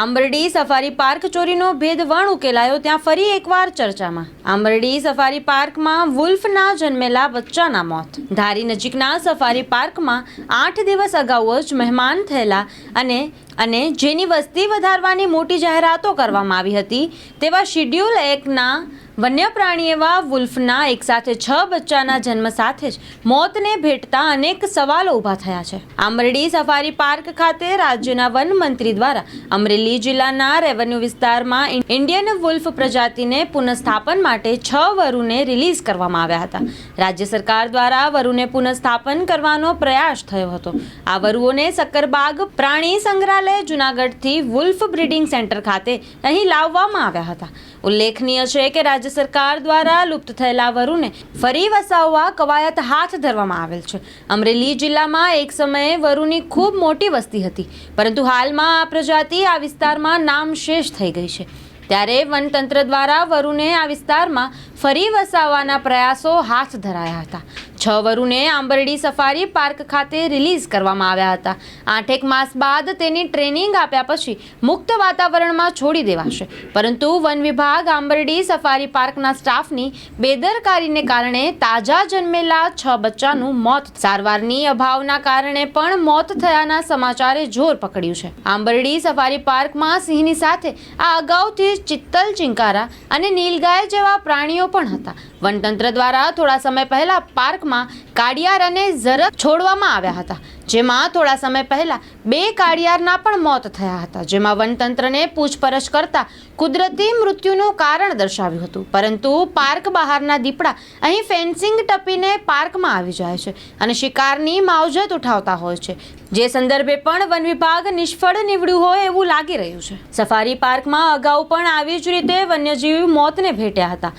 Ambardi safari park ચોરીનો ભેદ વણ ઉકેલાયો ત્યાં ફરી એકવાર ચર્ચામાં. આંબરડી સફારી પાર્કમાં વુલ્ફના જન્મેલા બચ્ચાના મોત. ધારી નજીકના સફારી પાર્કમાં આઠ દિવસ અગાઉ જ મહેમાન થયેલા અને અને જેની વસ્તી વધારવાની મોટી જાહેરાતો કરવામાં આવી હતી, તેવા શિડ્યુલ એકના વન્ય પ્રાણી એવા વુલ્ફના એકસાથે છ બચ્ચાના જન્મ સાથે જ મોતને ભેટતા અનેક સવાલો ઊભા થયા છે. આંબરડી સફારી પાર્ક ખાતે રાજ્યના વન મંત્રી દ્વારા અમરેલી જિલ્લાના રેવન્યુ વિસ્તારમાં ઇન્ડિયન વુલ્ફ પ્રજાતિને પુનઃસ્થાપન માટે છ વરુને રિલીઝ કરવામાં આવ્યા હતા. રાજ્ય સરકાર દ્વારા વરુને પુનઃસ્થાપન કરવાનો પ્રયાસ થયો હતો. આ વરુઓને સક્કરબાગ પ્રાણી સંગ્રહાલય જુનાગઢથી વુલ્ફ બ્રીડિંગ સેન્ટર ખાતે અહીં લાવવામાં આવ્યા હતા. ઉલ્લેખનીય છે કે રાજ્ય સરકાર દ્વારા લુપ્ત થયેલા વરુને ફરી વસાવવા કવાયત હાથ ધરવામાં આવેલ છે. અમરેલી જિલ્લામાં એક સમયે વરુની ખૂબ મોટી વસ્તી હતી, પરંતુ હાલમાં આ પ્રજાતિ આ વિસ્તારમાં નામશેષ થઈ ગઈ છે. ત્યારે વનતંત્ર દ્વારા વરુને આ વિસ્તારમાં ફરી વસાવવાના પ્રયાસો હાથ ધરાયા હતા. છ વરુને આંબરડી સફારી પાર્ક ખાતે રિલીઝ કરવામાં આવ્યા હતા. આઠેક માસ બાદ તેની ટ્રેનિંગ આપ્યા પછી મુક્ત વાતાવરણમાં છોડી દેવાશે. પરંતુ વન વિભાગ આંબરડી સફારી પાર્કના સ્ટાફની બેદરકારીને કારણે તાજા જન્મેલા છ બચ્ચાનું મોત. સારવારની અભાવના કારણે પણ મોત થયાના સમાચારે જોર પકડ્યું છે. આંબરડી સફારી પાર્કમાં સિંહની સાથે આ અગાઉથી ચિત્તલ ચિંકારા અને નીલગાય જેવા પ્રાણીઓ પણ હતા. વનતંત્ર દ્વારા થોડા સમય પહેલા પાર્કમાં કાડિયાર અને ઝરખ છોડવામાં આવ્યા હતા, જેમાં થોડા સમય પહેલા બે કાડિયારના પણ મોત થયા હતા, જેમાં વનતંત્રને પૂછપરછ કરતા કુદરતી મૃત્યુનું કારણ દર્શાવ્યું હતું. પરંતુ પાર્ક બહારના દીપડા અહીં ફેન્સિંગ ટપીને પાર્કમાં આવી જાય છે અને શિકારની માવજત ઉઠાવતા હોય છે. જે સંદર્ભે પણ વન વિભાગ નિષ્ફળ નીવડ્યું હોય એવું લાગી રહ્યું છે. સફારી પાર્કમાં અગાઉ પણ આવી જ રીતે વન્યજીવ મોતને ભેટ્યા હતા.